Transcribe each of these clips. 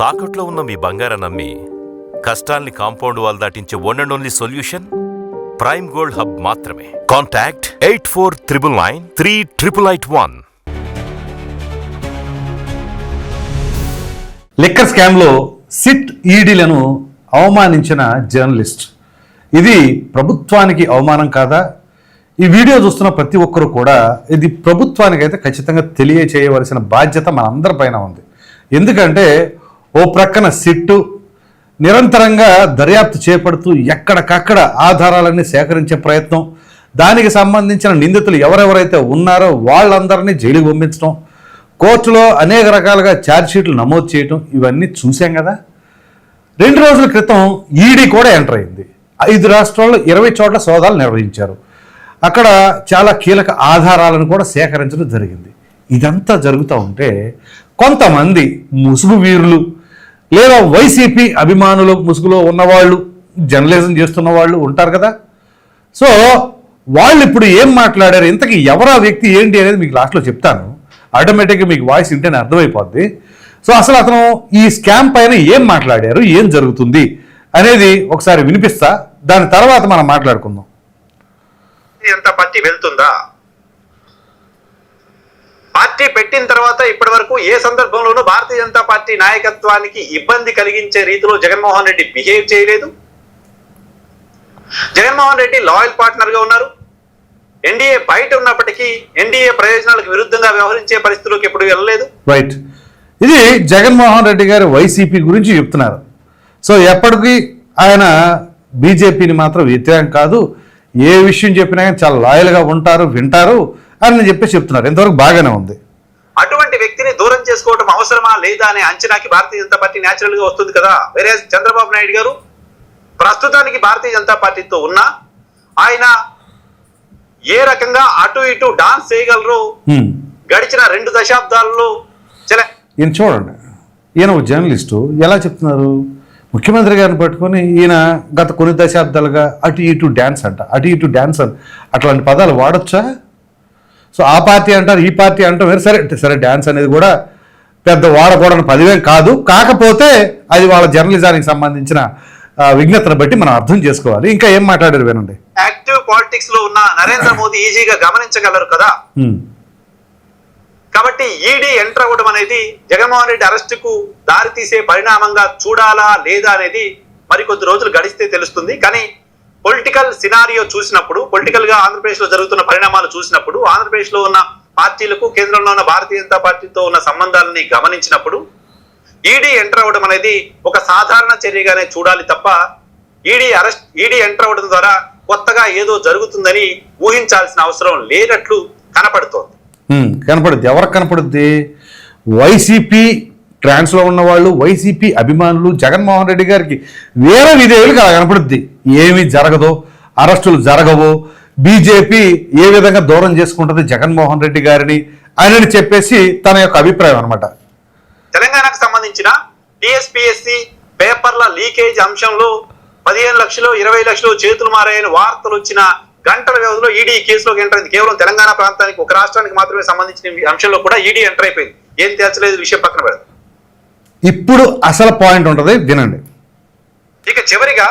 తాకట్లో ఉన్న మీ బంగారం నమ్మి కష్టాల్ని compound wall దాటించే one and only solution prime gold hub మాత్రమే. Contact eight four triple nine three triple eight one liquor స్కామ్లో సిట్ ఈడీలను అవమానించిన జర్నలిస్ట్. ఇది ప్రభుత్వానికి అవమానం కాదా? ఈ వీడియో చూస్తున్న ప్రతి ఒక్కరు కూడా ఇది ప్రభుత్వానికైతే ఖచ్చితంగా తెలియచేయవలసిన బాధ్యత మనందరిపైన ఉంది. ఎందుకంటే ఓ ప్రక్కన సిట్టు నిరంతరంగా దర్యాప్తు చేపడుతూ ఎక్కడికక్కడ ఆధారాలన్నీ సేకరించే ప్రయత్నం దానికి సంబంధించిన నిందితులు ఎవరెవరైతే ఉన్నారో వాళ్ళందరినీ జైలుకి పంపించడం కోర్టులో అనేక రకాలుగా ఛార్జ్షీట్లు నమోదు చేయటం ఇవన్నీ చూసాం కదా. రెండు రోజుల క్రితం ఈడీ కూడా ఎంటర్ అయింది. ఐదు రాష్ట్రాల్లో ఇరవై చోట్ల సోదాలు నిర్వహించారు. అక్కడ చాలా కీలక ఆధారాలను కూడా సేకరించడం జరిగింది. ఇదంతా జరుగుతూ ఉంటే కొంతమంది ముసుగు వీరులు లేదా వైసీపీ అభిమానులు ముసుగులో ఉన్నవాళ్ళు జర్నలిజం చేస్తున్న వాళ్ళు ఉంటారు కదా. సో వాళ్ళు ఇప్పుడు ఏం మాట్లాడారు ఇంతకీ ఎవరా వ్యక్తి ఏంటి అనేది మీకు లాస్ట్లో చెప్తాను. ఆటోమేటిక్గా మీకు వాయిస్ వింటేనే అర్థమైపోద్ది. సో అసలు అతను ఈ స్కామ్ పైన ఏం మాట్లాడారు ఏం జరుగుతుంది అనేది ఒకసారి వినిపిస్తా. దాని తర్వాత మనం మాట్లాడుకుందాం. ఎంత పట్టి వెళ్తుందా? పార్టీ పెట్టిన తర్వాత ఇప్పటి వరకు ఏ సందర్భంలోనూ భారతీయ జనతా పార్టీ నాయకత్వానికి ఇబ్బంది కలిగించే రీతిలో జగన్మోహన్ రెడ్డి బిహేవ్ చేయలేదు. జగన్మోహన్ రెడ్డి లాయల్ పార్ట్నర్గా ఉన్నారు. ఎన్డీఏ బయట ఉన్నప్పటికీ ఎన్డీఏ ప్రయోజనాలకు విరుద్ధంగా వ్యవహరించే పరిస్థితులకు ఎప్పుడు వెళ్ళలేదు. రైట్ ఇది జగన్మోహన్ రెడ్డి గారు వైసీపీ గురించి చెప్తున్నారు. సో ఎప్పటికీ ఆయన బీజేపీని మాత్రం వ్యతిరేకం కాదు. ఏ విషయం చెప్పినా కానీ చాలా లాయల్గా ఉంటారు వింటారు. అని చెప్పి చెప్తున్నారు. ఇంతవరకు బాగానే ఉంది. అటువంటి వ్యక్తిని దూరం చేసుకోవడం అవసరమా లేదా అనే అంచనాకి భారతీయ జనతా పార్టీ న్యాచురల్గా వస్తుంది కదా? వేరే చంద్రబాబు నాయుడు గారు ప్రస్తుతానికి భారతీయ జనతా పార్టీతో ఉన్నా ఆయన ఏ రకంగా అటు ఇటు డాన్స్ చేయగలరు. గడిచిన రెండు దశాబ్దాల్లో ఈయన చూడండి. ఈయన ఒక జర్నలిస్టు. ఎలా చెప్తున్నారు? ముఖ్యమంత్రి గారిని పట్టుకొని ఈయన గత కొన్ని దశాబ్దాలుగా అటు ఇటు డ్యాన్స్ అంట అటు ఇటు డ్యాన్స్ అంట అట్లాంటి పదాలు వాడొచ్చా? సో ఆ పార్టీ అంటారు ఈ పార్టీ అంటారు వేరు సరే సరే డ్యాన్స్ అనేది కూడా పెద్ద వాడకూడని పదివేం కాదు. కాకపోతే అది వాళ్ళ జర్నలిజానికి సంబంధించిన విజ్ఞతను బట్టి మనం అర్థం చేసుకోవాలి. ఇంకా ఏం మాట్లాడారు వినండి. యాక్టివ్ పాలిటిక్స్లో ఉన్న నరేంద్ర మోదీ ఈజీగా గమనించగలరు కదా. కాబట్టి ఈడీ ఎంటర్ అవ్వడం అనేది జగన్మోహన్ రెడ్డి అరెస్టుకు దారి తీసే పరిణామంగా చూడాలా లేదా అనేది మరికొద్ది రోజులు గడిస్తే తెలుస్తుంది. కానీ పొలిటికల్ సినారియో చూసినప్పుడు పొలిటికల్గా ఆంధ్రప్రదేశ్లో జరుగుతున్న పరిణామాలు చూసినప్పుడు ఆంధ్రప్రదేశ్లో ఉన్న పార్టీలకు కేంద్రంలో ఉన్న భారతీయ జనతా పార్టీతో ఉన్న సంబంధాలని గమనించినప్పుడు ఈడీ ఎంటర్ అవ్వడం అనేది ఒక సాధారణ చర్యగానే చూడాలి తప్ప ఈడీ అరెస్ట్ ఈడీ ఎంటర్ అవ్వడం ద్వారా కొత్తగా ఏదో జరుగుతుందని ఊహించాల్సిన అవసరం లేనట్లు కనపడుతోంది. కనపడుద్ది. ఎవరికి కనపడుద్ది? వైసీపీ ట్రాన్స్లో ఉన్న వాళ్ళు వైసీపీ అభిమానులు జగన్మోహన్ రెడ్డి గారికి వేరే విధేయులుగా కనపడుద్ది. ఏమి జరగదో అరెస్టులు జరగవో. బీజేపీ ఏ విధంగా దూరం చేసుకుంటుంది జగన్మోహన్ రెడ్డి గారిని అని చెప్పేసి తన యొక్క అభిప్రాయం అనమాట తెలంగాణకు సంబంధించిన టిఎస్పిఎస్సి పేపర్ల లీకేజ్ అంశంలో పదిహేను లక్షలు ఇరవై లక్షలు చేతులు మారాయని వార్తలు వచ్చిన గంటల వ్యవధిలో ఈడీ కేసులోకి ఎంటర్ అయింది. కేవలం తెలంగాణ ప్రాంతానికి ఒక రాష్ట్రానికి మాత్రమే సంబంధించిన అంశంలో కూడా ఈడీ ఎంటర్ అయిపోయింది. ఏం తేల్చలేదు విషయం పక్కన పెడతాం ఇప్పుడు అసలు పాయింట్ ఉంటుంది వినండి. ఇక చివరిగా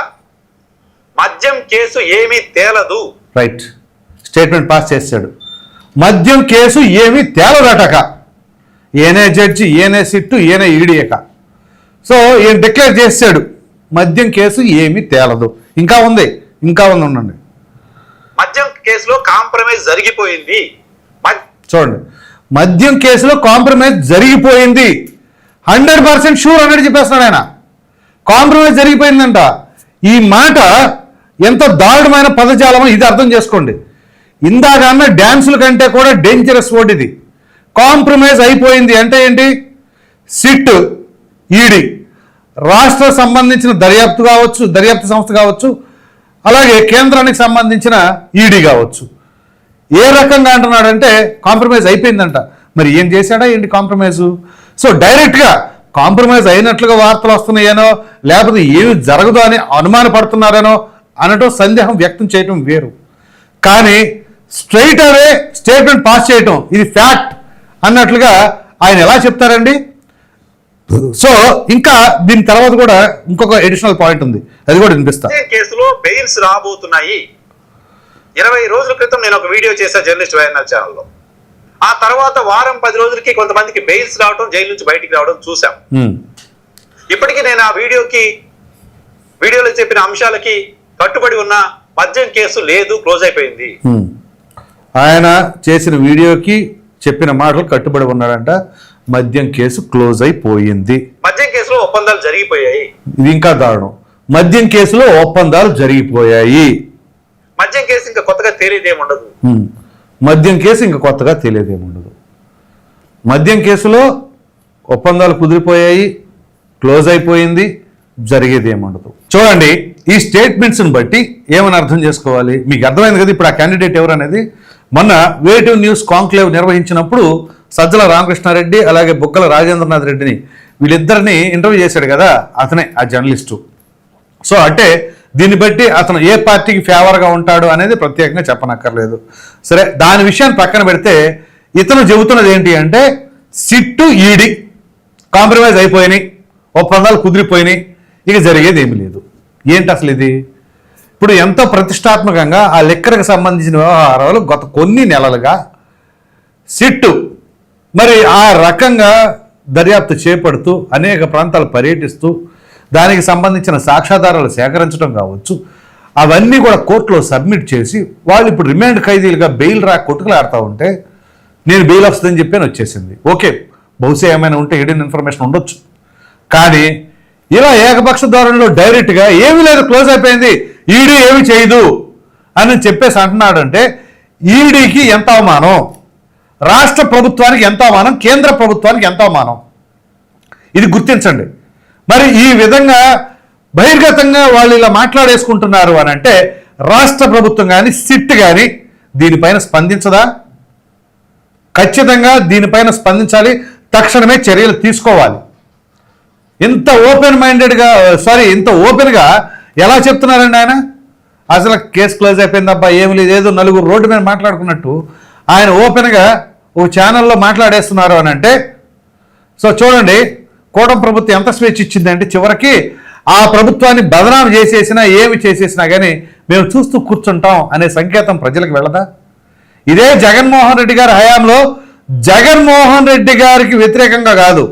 మద్యం కేసు ఏమీ తేలదు. రైట్ స్టేట్మెంట్ పాస్ చేశాడు. మద్యం కేసు ఏమీ తేలదటక. ఏనే జడ్జి ఏనే సిట్టు ఏనే ఈడియక. సో ఈయన డిక్లేర్ చేశాడు మద్యం కేసు ఏమీ తేలదు. ఇంకా ఉంది ఇంకా ఉంది ఉండండి. మద్యం కేసులో కాంప్రమైజ్ జరిగిపోయింది. చూడండి. మద్యం కేసులో కాంప్రమైజ్ జరిగిపోయింది. హండ్రెడ్ పర్సెంట్ షూర్ అన్నట్టు చెప్పేస్తున్నాడు ఆయన. కాంప్రమైజ్ జరిగిపోయిందంట. ఈ మాట ఎంత దారుణమైన పదజాలమో ఇది అర్థం చేసుకోండి. ఇందాక అన్న డ్యాన్సుల కంటే కూడా డేంజరస్ వర్డ్ ఇది. కాంప్రమైజ్ అయిపోయింది అంటే ఏంటి? సిట్ ఈడి. రాష్ట్ర సంబంధించిన దర్యాప్తు కావచ్చు దర్యాప్తు సంస్థ కావచ్చు అలాగే కేంద్రానికి సంబంధించిన ఈడీ కావచ్చు. ఏ రకంగా అంటున్నాడంటే కాంప్రమైజ్ అయిపోయిందంట. మరి ఏం చేశాడా? ఏంటి కాంప్రమైజ్? సో డైరెక్ట్గా కాంప్రమైజ్ అయినట్లుగా వార్తలు వస్తున్నాయేనో లేకపోతే ఏమి జరగదు అని అనుమానపడుతున్నారనో అనటం సందేహం వ్యక్తం చేయటం వేరు. కానీ స్ట్రైట్ అవే స్టేట్మెంట్ పాస్ చేయటం ఇది ఫ్యాక్ట్ అన్నట్లుగా ఆయన ఎలా చెప్తారండి? సో ఇంకా దీని తర్వాత కూడా ఇంకొక ఎడిషనల్ పాయింట్ ఉంది. అది కూడా వినిపిస్తా. కేసులో బెయిల్స్ రాబోతున్నాయి. ఇరవై రోజుల క్రితం నేను ఒక వీడియో చేశా జర్నలిస్ట్ వైఎన్ఆర్ ఛానల్లో ఆ తర్వాత వారం పది రోజులకి కొంతమందికి బెయిల్స్ రావడం జైలు నుంచి బయటికి రావడం చూసాం ఇప్పటికీ నేను ఆ వీడియోకి వీడియోలో చెప్పిన అంశాలకి కట్టుబడి ఉన్న మద్యం కేసు లేదు క్లోజ్ అయిపోయింది. ఆయన చేసిన వీడియోకి చెప్పిన మాటలు కట్టుబడి ఉన్నాడంట మద్యం కేసు క్లోజ్ అయిపోయింది. మద్యం కేసులో ఒప్పందాలు జరిగిపోయాయి. ఇది ఇంకా దారుణం. మద్యం కేసులో ఒప్పందాలు జరిగిపోయాయి. మద్యం కేసు ఇంకా కొత్తగా తేలిదేముండదు. మద్యం కేసు ఇంకా కొత్తగా తెలియదేముండదు మద్యం కేసులో ఒప్పందాలు కుదిరిపోయాయి క్లోజ్ అయిపోయింది జరిగేది ఏముండదు చూడండి ఈ స్టేట్మెంట్స్ని బట్టి ఏమని అర్థం చేసుకోవాలి? మీకు అర్థమైంది కదా ఇప్పుడు ఆ క్యాండిడేట్ ఎవరు అనేది? మొన్న వేటివ్ న్యూస్ కాంక్లేవ్ నిర్వహించినప్పుడు సజ్జల రామకృష్ణారెడ్డి అలాగే బుక్కల రాజేంద్రనాథ్ రెడ్డిని వీళ్ళిద్దరిని ఇంటర్వ్యూ చేశాడు కదా అతనే ఆ జర్నలిస్టు. సో అంటే దీన్ని బట్టి అతను ఏ పార్టీకి ఫేవర్గా ఉంటాడు అనేది ప్రత్యేకంగా చెప్పనక్కర్లేదు. సరే దాని విషయాన్ని పక్కన పెడితే ఇతను చెబుతున్నది ఏంటి అంటే సిట్టు ఈడి కాంప్రమైజ్ అయిపోయినాయి ఒప్పందాలు కుదిరిపోయినాయి ఇక జరిగేది ఏమీ లేదు. ఏంటి అసలు ఇది? ఇప్పుడు ఎంతో ప్రతిష్టాత్మకంగా ఆ లెక్కలకు సంబంధించిన వ్యవహారాలు గత కొన్ని నెలలుగా సిట్టు మరి ఆ రకంగా దర్యాప్తు చేపడుతూ అనేక ప్రాంతాలు పర్యటిస్తూ దానికి సంబంధించిన సాక్ష్యాధారాలు సేకరించడం కావచ్చు. అవన్నీ కూడా కోర్టులో సబ్మిట్ చేసి వాళ్ళు ఇప్పుడు రిమాండ్ ఖైదీలుగా బెయిల్ రా కొట్టుకులాడుతూ ఉంటే నేను బెయిల్ వస్తుందని చెప్పాను వచ్చేసింది. ఓకే బహుశా ఏమైనా ఉంటే హిడెన్ ఇన్ఫర్మేషన్ ఉండొచ్చు. కానీ ఇలా ఏకపక్ష ధోరణిలో డైరెక్ట్గా ఏమీ లేదు క్లోజ్ అయిపోయింది. ఈడీ ఏమి చేయదు అని చెప్పేసి అంటున్నాడంటే ఈడీకి ఎంత అవమానం? రాష్ట్ర ప్రభుత్వానికి ఎంత అవమానం? కేంద్ర ప్రభుత్వానికి ఎంత అవమానం? ఇది గుర్తించండి. మరి ఈ విధంగా బహిర్గతంగా వాళ్ళు ఇలా మాట్లాడేసుకుంటున్నారు అని అంటే రాష్ట్ర ప్రభుత్వం కానీ సిట్ కానీ దీనిపైన స్పందించదా? ఖచ్చితంగా దీనిపైన స్పందించాలి. తక్షణమే చర్యలు తీసుకోవాలి. ఇంత ఓపెన్ మైండెడ్గా సారీ ఇంత ఓపెన్గా ఎలా చెప్తున్నారండి ఆయన? అసలు కేసు క్లోజ్ అయిపోయింది అబ్బా ఏమి లేదు. ఏదో నలుగురు రోడ్డు మీద మాట్లాడుకున్నట్టు ఆయన ఓపెన్గా ఓ ఛానల్లో మాట్లాడేస్తున్నారు అని అంటే సో చూడండి కూటమి ప్రభుత్వం ఎంత స్వేచ్ఛ ఇచ్చిందంటే చివరికి ఆ ప్రభుత్వాన్ని బదనాం చేసేసినా ఏమి చేసేసినా కానీ మేము చూస్తూ కూర్చుంటాం అనే సంకేతం ప్రజలకు వెళ్ళదా ఇదే జగన్మోహన్ రెడ్డి గారి హయాంలో జగన్మోహన్ రెడ్డి గారికి వ్యతిరేకంగా కాదు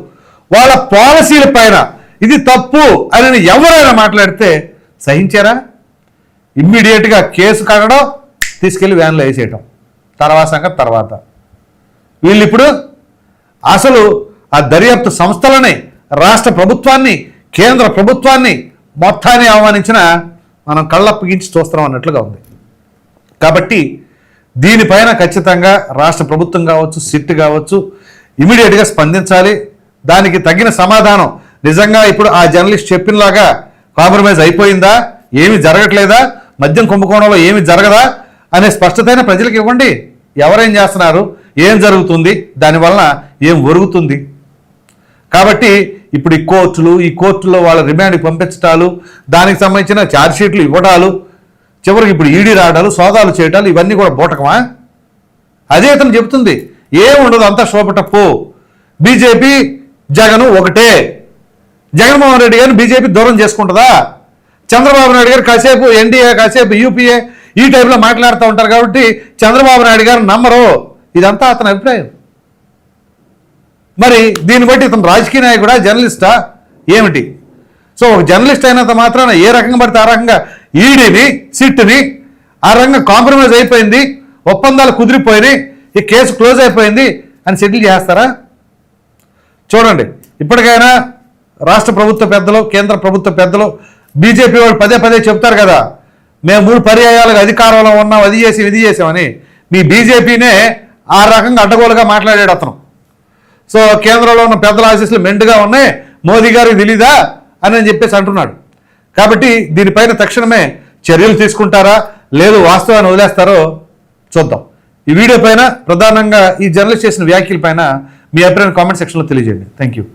వాళ్ళ పాలసీల పైన ఇది తప్పు అని ఎవరైనా మాట్లాడితే సహించారా? ఇమ్మీడియట్గా కేసు కట్టడం తీసుకెళ్ళి వ్యాన్లో వేసేయటం. తర్వాత సంగతి తర్వాత. వీళ్ళు ఇప్పుడు అసలు ఆ దర్యాప్తు సంస్థలనే రాష్ట్ర ప్రభుత్వాన్ని కేంద్ర ప్రభుత్వాన్ని మొత్తాన్ని అవమానించిన మనం కళ్ళప్పగించి చూస్తున్నాం అన్నట్లుగా ఉంది. కాబట్టి దీనిపైన ఖచ్చితంగా రాష్ట్ర ప్రభుత్వం కావచ్చు సిట్ కావచ్చు ఇమీడియట్గా స్పందించాలి. దానికి తగిన సమాధానం. నిజంగా ఇప్పుడు ఆ జర్నలిస్ట్ చెప్పినలాగా కాంప్రమైజ్ అయిపోయిందా? ఏమి జరగట్లేదా? మద్యం కుంభకోణంలో ఏమి జరగదా? అనే స్పష్టతైన ప్రజలకు ఇవ్వండి. ఎవరేం చేస్తున్నారు? ఏం జరుగుతుంది? దానివలన ఏం ఒరుగుతుంది? కాబట్టి ఇప్పుడు ఈ కోర్టులు ఈ కోర్టులో వాళ్ళ రిమాండ్కి పంపించటాలు దానికి సంబంధించిన ఛార్జ్షీట్లు ఇవ్వడాలు చివరికి ఇప్పుడు ఈడీ రావడాలు సోదాలు చేయటాలు ఇవన్నీ కూడా బూటకమా? అదే అతను చెబుతుంది. ఏముండదు అంతా శోభటప్పు బీజేపీ జగను ఒకటే. జగన్మోహన్ రెడ్డి గారిని బీజేపీ దూరం చేసుకుంటుందా? చంద్రబాబు నాయుడు గారు కాసేపు ఎన్డీఏ కాసేపు యూపీఏ ఈ టైంలో మాట్లాడుతూ ఉంటారు కాబట్టి చంద్రబాబు నాయుడు గారు నమ్మరు. ఇదంతా అతని అభిప్రాయం. మరి దీన్ని బట్టి ఇతను రాజకీయ నాయకుడా జర్నలిస్టా? ఏమిటి? సో ఒక జర్నలిస్ట్ అయినంత మాత్రాన ఏ రకంగా పడితే ఆ రకంగా ఈడీని సిట్ని ఆ రకంగా కాంప్రమైజ్ అయిపోయింది ఒప్పందాలు కుదిరిపోయినాయి ఈ కేసు క్లోజ్ అయిపోయింది అని సెటిల్ చేస్తారా? చూడండి ఇప్పటికైనా రాష్ట్ర ప్రభుత్వ పెద్దలు కేంద్ర ప్రభుత్వ పెద్దలు బీజేపీ వాళ్ళు పదే పదే చెప్తారు కదా మేము మూడు పర్యాయాలుగా అధికారంలో ఉన్నాం అది చేసి ఇది చేసామని మీ బీజేపీనే ఆ రకంగా అడ్డగోలుగా మాట్లాడాడు అతను. సో కేంద్రంలో ఉన్న పెద్దల ఆశీస్సులు మెండుగా ఉన్నాయి. మోదీ గారికి తెలీదా అని అని చెప్పేసి అంటున్నాడు. కాబట్టి దీనిపైన తక్షణమే చర్యలు తీసుకుంటారా? లేదు వాస్తవాన్ని వదిలేస్తారో చూద్దాం. ఈ వీడియో పైన ప్రధానంగా ఈ జర్నలిస్ట్ చేసిన వ్యాఖ్యల పైన మీ అభిప్రాయం కామెంట్ సెక్షన్లో తెలియజేయండి. Thank you